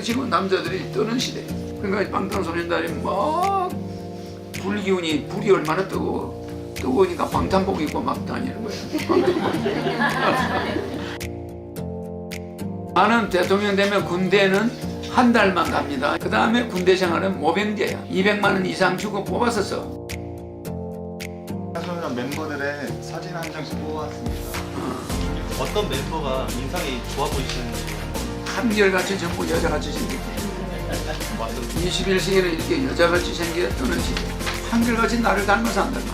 여성들이 지금 남자들이 뜨는 시대. 그러니까 방탄소년단이 막 불기운이 불이 얼마나 뜨고 뜨거우니까 방탄복 입고 막 다니는 거예요. 나는 대통령 되면 군대는 한 달만 갑니다. 그 다음에 군대 생활은 모병제야. 200만 원 이상 주고 뽑았었어. 방탄소년단 멤버들의 사진 한 장씩 뽑아왔습니다. 어떤 멤버가 인상이 좋아 보이시는지 한결같이 전부 여자같이 생겼고 말씀 21세기는 이렇게 여자같이 생겼다는 시대. 한결같이 나를 닮아서 안 닮아.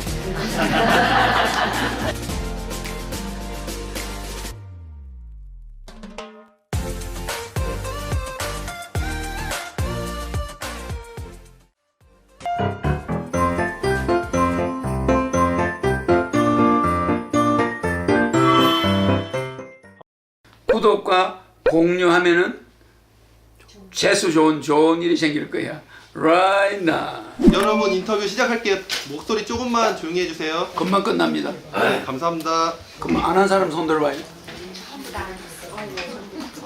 구독과 하면은 재수 좋은 좋은 일이 생길 거야. Right now. 여러분 인터뷰 시작할게요 목소리 조금만 조용히 해주세요 금방 끝납니다. 네 감사합니다 그럼 안 한 사람 손 들어봐요.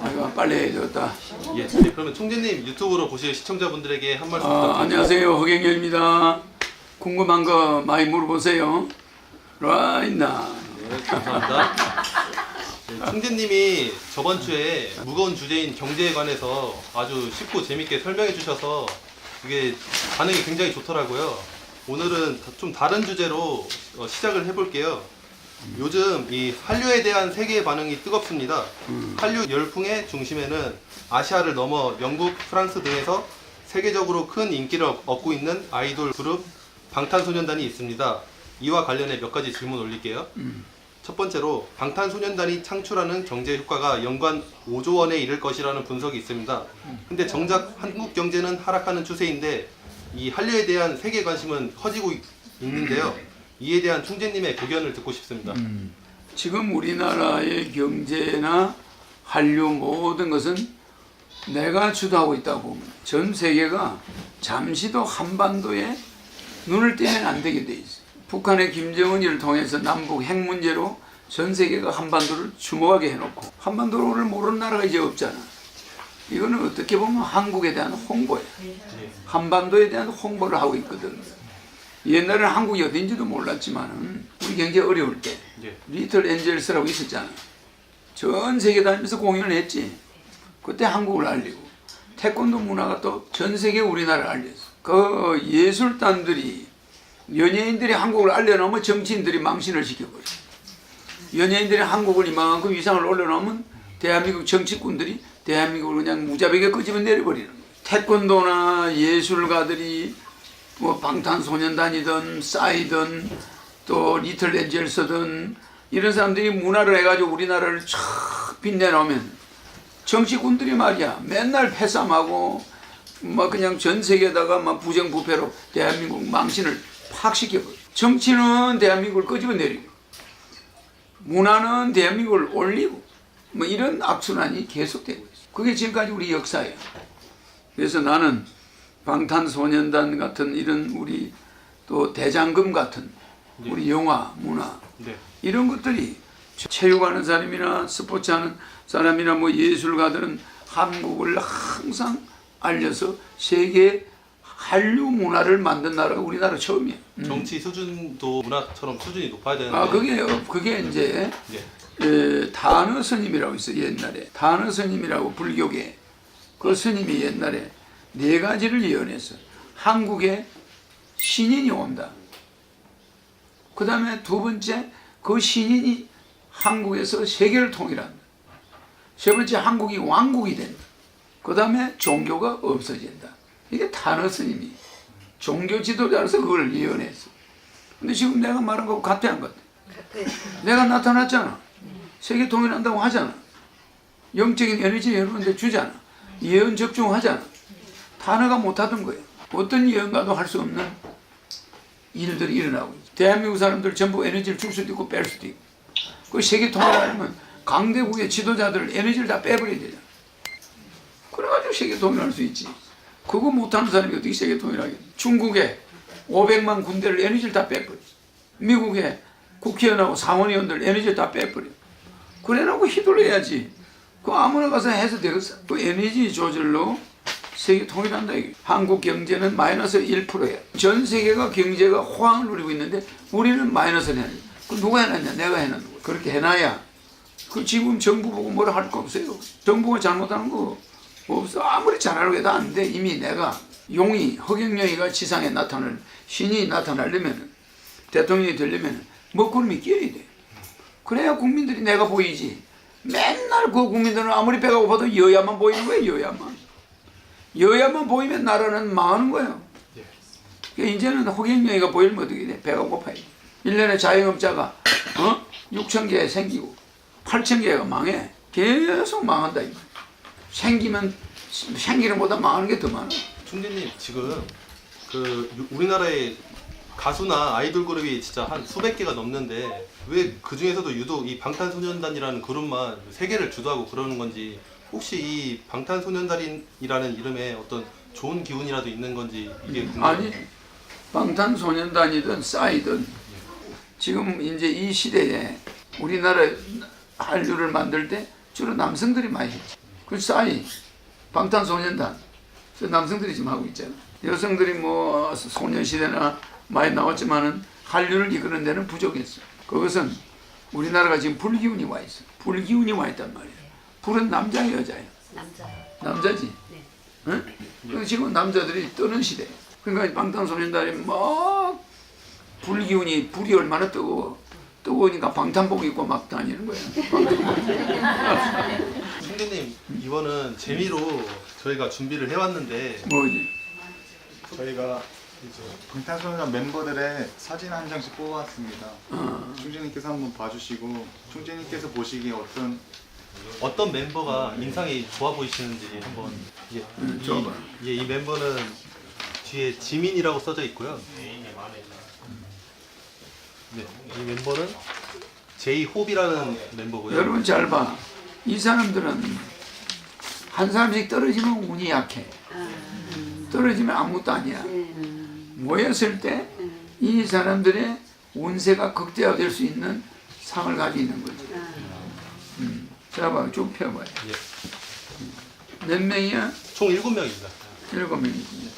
아이고 빨리 되겠다. 예 네, 그러면 총재님 유튜브로 보실 시청자분들에게 한 말씀 아, 부탁드립니다 안녕하세요 허경영입니다. 궁금한 거 많이 물어보세요. Right now. 네, 감사합니다 네, 총재님이 저번 주에 무거운 주제인 경제에 관해서 아주 쉽고 재밌게 설명해 주셔서 이게 반응이 굉장히 좋더라고요 오늘은 다- 좀 다른 주제로 어, 시작을 해볼게요 요즘 이 한류에 대한 세계의 반응이 뜨겁습니다. 한류 열풍의 중심에는 아시아를 넘어 영국, 프랑스 등에서 세계적으로 큰 인기를 얻- 얻고 있는 아이돌 그룹 방탄소년단이 있습니다. 이와 관련해 몇 가지 질문 올릴게요. 첫 번째로 방탄소년단이 창출하는 경제 효과가 연간 5조 원에 이를 것이라는 분석이 있습니다. 근데 정작 한국 경제는 하락하는 추세인데 이 한류에 대한 세계 관심은 커지고 있- 있는데요. 이에 대한 총재님의 고견을 듣고 싶습니다. 지금 우리나라의 경제나 한류 모든 것은 내가 주도하고 있다고. 전 세계가 잠시도 한반도에 눈을 떼면 안 되게 돼 있어요. 북한의 김정은이를 통해서 남북 핵 문제로 전 세계가 한반도를 주목하게 해놓고 한반도를 모르는 나라가 이제 없잖아. 이거는 어떻게 보면 한국에 대한 홍보예요. 한반도에 대한 홍보를 하고 있거든. 옛날에는 한국이 어딘지도 몰랐지만은 우리 경제 어려울 때 예. 리틀 엔젤스라고 있었잖아. 전 세계 다니면서 공연을 했지. 그때 한국을 알리고 태권도 문화가 또 전 세계 우리나라를 알렸어. 그 예술단들이 연예인들이 한국을 알려놓으면 정치인들이 망신을 시켜버려. 연예인들이 한국을 이만큼 위상을 올려놓으면 대한민국 정치꾼들이 대한민국을 그냥 무자비하게 끄집어 내려버리는 거야. 태권도나 예술가들이 뭐 방탄소년단이든 싸이든 또 리틀 엔젤스든 이런 사람들이 문화를 해가지고 우리나라를 촥 빛내놓으면 정치꾼들이 말이야 맨날 패싸움하고 뭐 그냥 전 세계에다가 막 부정부패로 대한민국 망신을 팍 시켜버려 정치는 대한민국을 끄집어 내리고 문화는 대한민국을 올리고 뭐 이런 악순환이 계속되고 있어 그게 지금까지 우리 역사예요. 그래서 나는 방탄소년단 같은 이런 우리 또 대장금 같은 우리 영화, 문화 네. 이런 것들이 체육하는 사람이나 스포츠하는 사람이나 뭐 예술가들은 한국을 항상 알려서 세계 한류 문화를 만든 나라가 우리나라 처음이에요. 정치 수준도 문화처럼 수준이 높아야 되는데. 아 그게 그게 이제 예. 에, 단어 스님이라고 있어 요 옛날에. 단어 스님이라고 불교계. 그 스님이 옛날에 네 가지를 예언했어. 한국에 신인이 온다. 그 다음에 두 번째 그 신인이 한국에서 세계를 통일한다. 세 번째 한국이 왕국이 된다. 그 다음에 종교가 없어진다 이게 단어 스님이 종교 지도자로서 그걸 예언했어 근데 지금 내가 말한 거하고 안 같아 내가 나타났잖아. 세계 통일한다고 하잖아. 영적인 에너지 여러분들 주잖아. 예언 적중하잖아. 단어가 못하던 거예요. 어떤 예언가도 할 수 없는 일들이 일어나고 있어. 대한민국 사람들 전부 에너지를 줄 수도 있고 뺄 수도 있고. 그 세계 통일하려면 강대국의 지도자들 에너지를 다 빼버려야 되잖아. 그래가지고 세계 통일할 수 있지. 그거 못하는 사람이 어떻게 세계 통일하겠냐. 중국에 500만 군대를 에너지를 다 빼버려. 미국에 국회의원하고 상원의원들 에너지를 다 빼버려. 그래놓고 휘둘러야지. 그 아무나 가서 해서 되겠어. 그 에너지 조절로 세계 통일한다 이게. 한국 경제는 마이너스 1%야. 전 세계가 경제가 호황을 누리고 있는데 우리는 마이너스를 해야 그 누가 해놨냐? 내가 해놨는 거. 그렇게 해놔야 그 지금 정부 보고 뭐라 할 거 없어요. 정부가 잘못하는 거 없어. 아무리 잘하려고 해도 안 돼. 이미 내가 용이 허경영이가 지상에 나타날 신이 나타나려면 대통령이 되려면 먹구름이 끼어야 돼. 그래야 국민들이 내가 보이지. 맨날 그 국민들은 아무리 배가 고파도 여야만 보이는 거예요. 여야만. 여야만 보이면 나라는 망하는 거예요. 그러니까 이제는 허경영이가 보이면 어떻게 돼? 배가 고파요. 1년에 자영업자가 어? 6천 개 생기고 8천 개가 망해. 계속 망한다. 이거. 생기면 생기는 보다 망하는 게 더 많아. 총재님 지금 그 유- 우리나라의 가수나 아이돌 그룹이 진짜 한 수백 개가 넘는데 왜 그 중에서도 유독 이 방탄소년단이라는 그룹만 세계를 주도하고 그러는 건지 혹시 이 방탄소년단이라는 이름에 어떤 좋은 기운이라도 있는 건지 이게 궁금해요. 아니 방탄소년단이든 싸이든 지금 이제 이 시대에 우리나라 한류를 만들 때 주로 남성들이 많이 했지. 그 싸이 방탄소년단 저 남성들이 지금 하고 있잖아. 여성들이 뭐 소녀시대나 많이 나왔지만은 한류를 이끄는 데는 부족했어. 그것은 우리나라가 지금 불기운이 와 있어. 불기운이 와 있단 말이야. 불은 남자 여자야. 남자요. 남자지. 네. 응? 그래서 지금 남자들이 뜨는 시대. 그러니까 방탄소년단이 막 불기운이 불이 얼마나 뜨거워. 뜨거우니까 방탄복 입고 막 다니는 거야. 총재님 이번은 재미로 저희가 준비를 해왔는데 뭐지? 저희가 이제 방탄소년단 멤버들의 사진 한 장씩 뽑아왔습니다. 어. 총재님께서 한번 봐주시고 총재님께서 보시기에 어떤 어떤 멤버가 인상이 좋아 보이시는지 한번 예, 음, 이, 좋아봐. 예, 이 멤버는 뒤에 지민이라고 써져 있고요. 네, 이 멤버는 제이 홉이라는 멤버고요. 여러분 잘 봐. 이 사람들은 한 사람씩 떨어지면 운이 약해. 떨어지면 아무것도 아니야. 모였을 때 이 사람들의 운세가 극대화될 수 있는 상을 가지고 있는 거지. 음. 자 봐, 쭉 펴봐요. 예, 몇 명이야? 총 7명입니다. 일곱 명이지.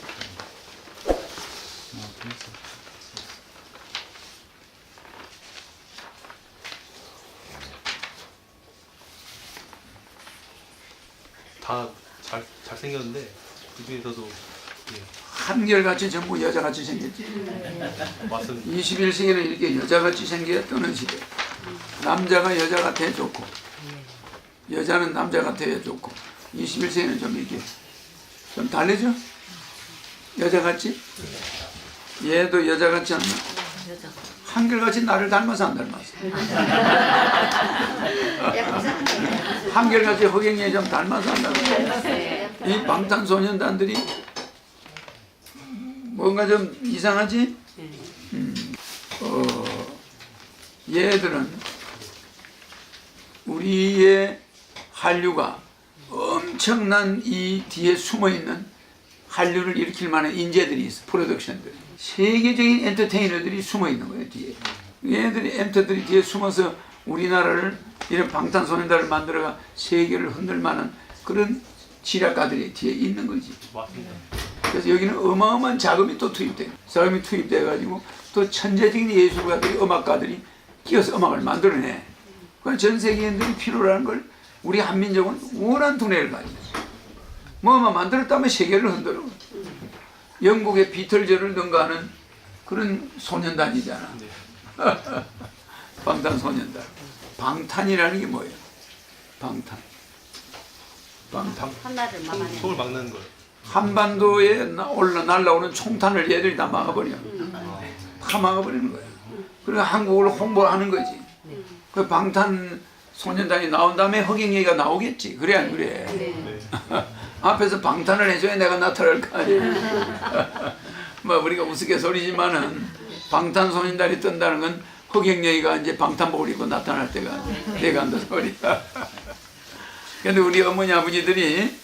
다 잘, 잘생겼는데 그 중에서도 예, 한결같이 전부 여자같이 생겼지. 맞습니다. 21세기는 이렇게 여자같이 생겨야 뜨는 시대. 남자가 여자 같아야 좋고, 여자는 남자 같아야 좋고, 21세기는 좀 이렇게 좀 달라져? 여자같이? 얘도 여자같지 않나? 한결같이 나를 닮아서 안 닮았어. 한결같이 허경이 좀 닮아서 안 닮았어. 네. 이 방탄소년단들이 뭔가 좀 이상하지? 음, 어, 얘들은 우리의 한류가 엄청난 이 뒤에 숨어 있는 한류를 일으킬 만한 인재들이 있어, 프로덕션들. 세계적인 엔터테이너들이 숨어 있는 거예요, 뒤에. 얘들이 엔터들이 뒤에 숨어서 우리나라를 이런 방탄소년단을 만들어가 세계를 흔들 만한 그런 지략가들이 뒤에 있는 거지. 맞습니다. 그래서 여기는 어마어마한 자금이 또 투입돼. 자금이 투입돼 가지고 또 천재적인 예술가들이 음악가들이 끼어서 음악을 만들어내. 그건 전 세계인들이 필요로 하는 걸 우리 한민족은 우월한 두뇌를 가지고. 뭐만 만들었다면 세계를 흔들어. 영국의 비틀즈를 능가하는 그런 소년단이잖아. 방탄소년단. 방탄이라는 게 뭐예요? 방탄. 방탄. 하나를 막아내. 총을 막는 거예요. 한반도에 나- 올라 날라오는 총탄을 얘들이 다 막아버려. 다 막아버리는 거야. 그리고 한국을 홍보하는 거지. 그 방탄 소년단이 나온 다음에 허경영이가 나오겠지. 그래 안 그래? 네. 앞에서 방탄을 해줘야 내가 나타날 거 아니야. 뭐 우리가 우스갯소리지만은 방탄소년단이 뜬다는 건 허경영이가 이제 방탄복을 입고 나타날 때가 돼간다 소리야. 근데 우리 어머니 아버지들이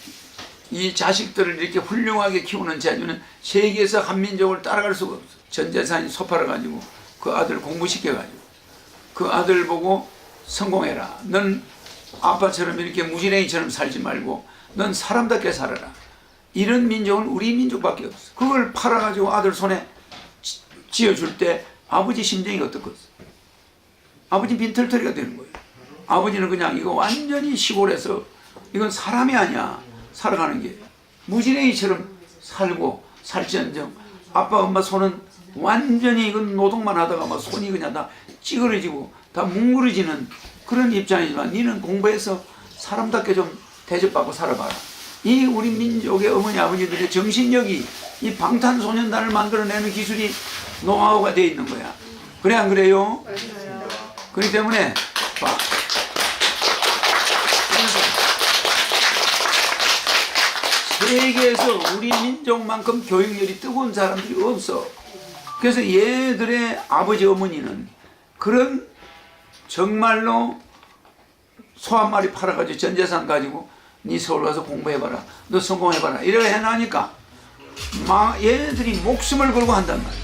이 자식들을 이렇게 훌륭하게 키우는 재주는 세계에서 한민족을 따라갈 수가 없어. 전 재산이 소파를 가지고 그 아들 공부시켜 가지고 그 아들 보고 성공해라. 넌 아빠처럼 이렇게 무지랭이처럼 살지 말고 넌 사람답게 살아라. 이런 민족은 우리 민족밖에 없어. 그걸 팔아가지고 아들 손에 지- 쥐어줄 때 아버지 심정이 어떻겠어? 아버지 빈털터리가 되는 거예요. 아버지는 그냥 이거 완전히 시골에서 이건 사람이 아니야. 살아가는 게. 무지랭이처럼 살고 살지언정 아빠 엄마 손은 완전히 이건 노동만 하다가 막 손이 그냥 다 찌그러지고 다 뭉그러지는 그런 입장이지만 니는 공부해서 사람답게 좀 대접받고 살아봐라. 이 우리 민족의 어머니 아버지들의 정신력이 이 방탄소년단을 만들어내는 기술이 노하우가 돼 있는 거야. 그래 안 그래요? 그렇기 때문에 봐. 세계에서 우리 민족만큼 교육열이 뜨거운 사람들이 없어. 그래서 얘들의 아버지 어머니는 그런 정말로 소 한 마리 팔아가지고 전 재산 가지고 네 서울 가서 공부해봐라. 너 성공해봐라. 이래 해놓으니까 막 얘들이 목숨을 걸고 한단 말이야.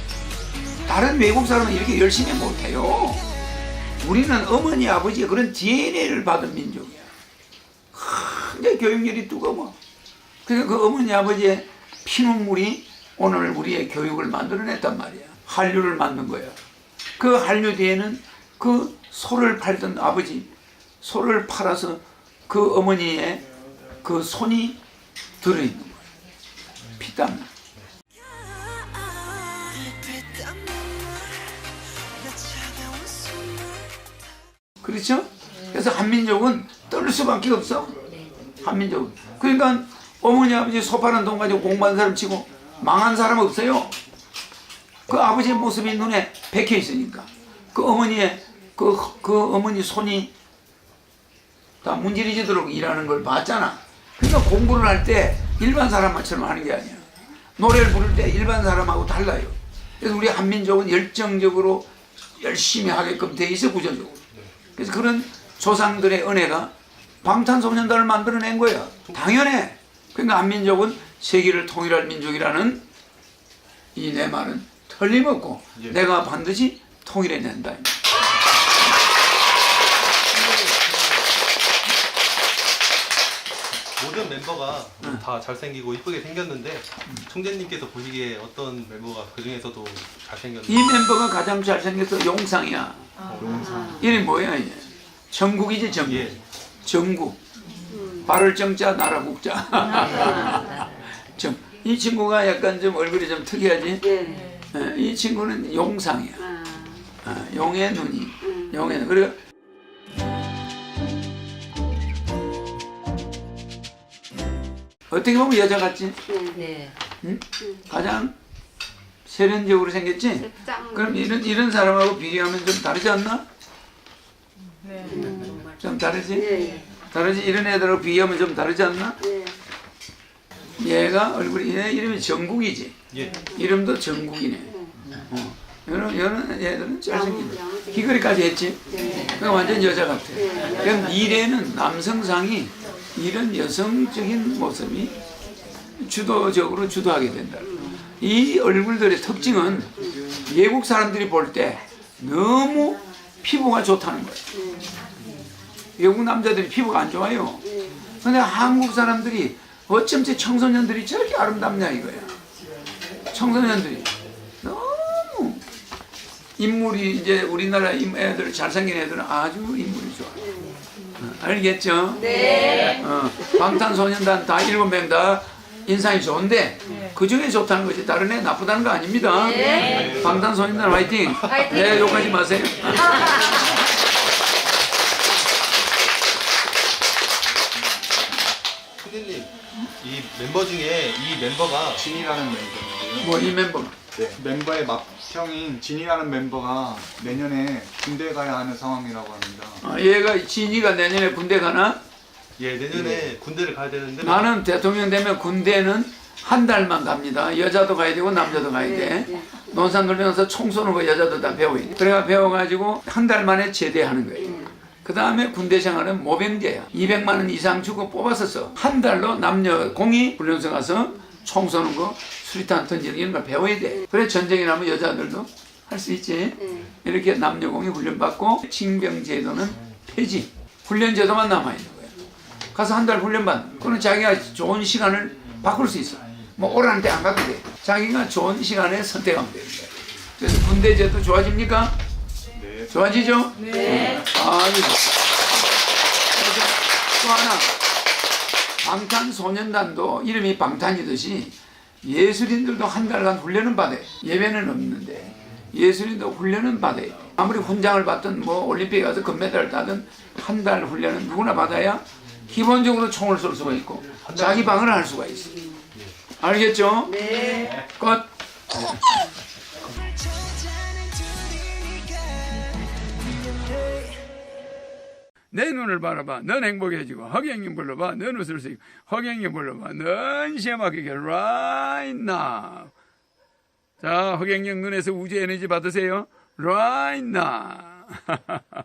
다른 외국 사람은 이렇게 열심히 못해요. 우리는 어머니 아버지의 그런 DNA를 받은 민족이야. 근데 교육열이 뜨거워. 그래서 그 어머니 아버지의 피눈물이 오늘 우리의 교육을 만들어냈단 말이야. 한류를 만든 거야. 그 한류 뒤에는 그 소를 팔던 아버지, 소를 팔아서 그 어머니의 그 손이 들어있는 거야. 피땀. 그렇죠? 그래서 한민족은 떨 수밖에 없어. 한민족은. 그러니까 어머니 아버지 소 파는 돈 가지고 공부한 사람 치고 망한 사람 없어요. 그 아버지의 모습이 눈에 박혀 있으니까. 그 어머니의 그, 그 어머니 손이 다 문지르지도록 일하는 걸 봤잖아. 그러니까 공부를 할 때 일반 사람처럼 하는 게 아니야. 노래를 부를 때 일반 사람하고 달라요. 그래서 우리 한민족은 열정적으로 열심히 하게끔 돼 있어 구조적으로. 그래서 그런 조상들의 은혜가 방탄소년단을 만들어낸 거야. 당연해. 그러니까 한민족은 세계를 통일할 민족이라는 이 내 말은 틀림없고 예. 내가 반드시 통일해낸다. 모든 멤버가 다 잘생기고 이쁘게 생겼는데 총재님께서 보시기에 어떤 멤버가 그 중에서도 이 잘생겼나요? 멤버가 가장 잘생겨서 용상이야. 이름이 뭐야 이게? 정국이지 정국. 예. 정국. 발을 정자 나라 국자. 정. 이 친구가 약간 좀 얼굴이 좀 특이하지. 네. 예, 이 친구는 용상이야. 아, 아, 용의 눈이. 용의 눈. 그리고 어떻게 보면 여자 같지? 네. 응? 가장 세련적으로 생겼지? 그럼 이런 이런 사람하고 비교하면 좀 다르지 않나? 좀 다르지? 네. 다르지? 이런 애들하고 비교하면 좀 다르지 않나? 네. 얘가 얼굴이 얘 이름이 정국이지. 예. 이름도 정국이네. 어. 이런 이런 애들은 잘생긴다. 귀걸이까지 했지. 그러니까 완전 여자 같아. 그럼 미래는 남성상이 이런 여성적인 모습이 주도적으로 주도하게 된다. 이 얼굴들의 특징은 외국 사람들이 볼 때 너무 피부가 좋다는 거예요. 외국 남자들이 피부가 안 좋아요. 근데 한국 사람들이 어쩜 제 청소년들이 저렇게 아름답냐 이거야. 청소년들이 너무 인물이 이제 우리나라 임- 애들 잘생긴 애들은 아주 인물이 알겠죠? 네. 어, 방탄소년단 다 일곱 명 다 인상이 좋은데 그 중에 좋다는 거지 다른 애 나쁘다는 거 아닙니다. 방탄소년단 화이팅. 네 욕하지 마세요. 총재님 이 멤버 중에 이 멤버가 진이라는 멤버인데요. 뭐 이 멤버. 네. 멤버의 맏형인 진이라는 멤버가 내년에 군대 가야 하는 상황이라고 합니다. 아, 얘가 진이가 내년에 군대 가나? 예 내년에 군대를 가야 되는데 나는 대통령 되면 군대는 한 달만 갑니다. 여자도 가야 되고 남자도 가야 돼. 논산 돌면서 총 쏘는 거 여자도 다 배워야 돼. 그래가 배워가지고 한 달 만에 제대하는 거예요. 그 다음에 군대 생활은 모병제야. 200만 원 이상 주고 뽑았었어. 한 달로 남녀 공이 훈련소 가서 총 쏘는 거, 수리탄 던지는 이런 걸 배워야 돼. 그래 전쟁이 나면 여자들도 할 수 있지. 이렇게 남녀 공이 훈련 받고 징병제도는 폐지. 훈련제도만 남아 있는 거야. 가서 한 달 훈련 받. 그는 자기가 좋은 시간을 바꿀 수 있어. 뭐 오라는 데안 가도 돼. 자기가 좋은 시간에 선택하면 됩니다. 그래서 군대제도 좋아집니까? 네. 좋아지죠? 네. 아주 그래서 또 하나 방탄소년단도 이름이 방탄이듯이 예술인들도 한 달간 훈련은 받아요. 예배는 없는데 예술인도 훈련은 받아요. 아무리 훈장을 받든 뭐 올림픽에 가서 금메달을 따든 한 달 훈련은 누구나 받아야 기본적으로 총을 쏠 수가 있고 자기 방어를 할 수가 있어. 알겠죠? 네. 끝. 내 눈을 바라봐. 넌 행복해지고 허경영 불러봐. 넌 웃을 수 있고 허경영 불러봐. 넌 시험하게 right now. 자, 허경영 눈에서 우주 에너지 받으세요. right now.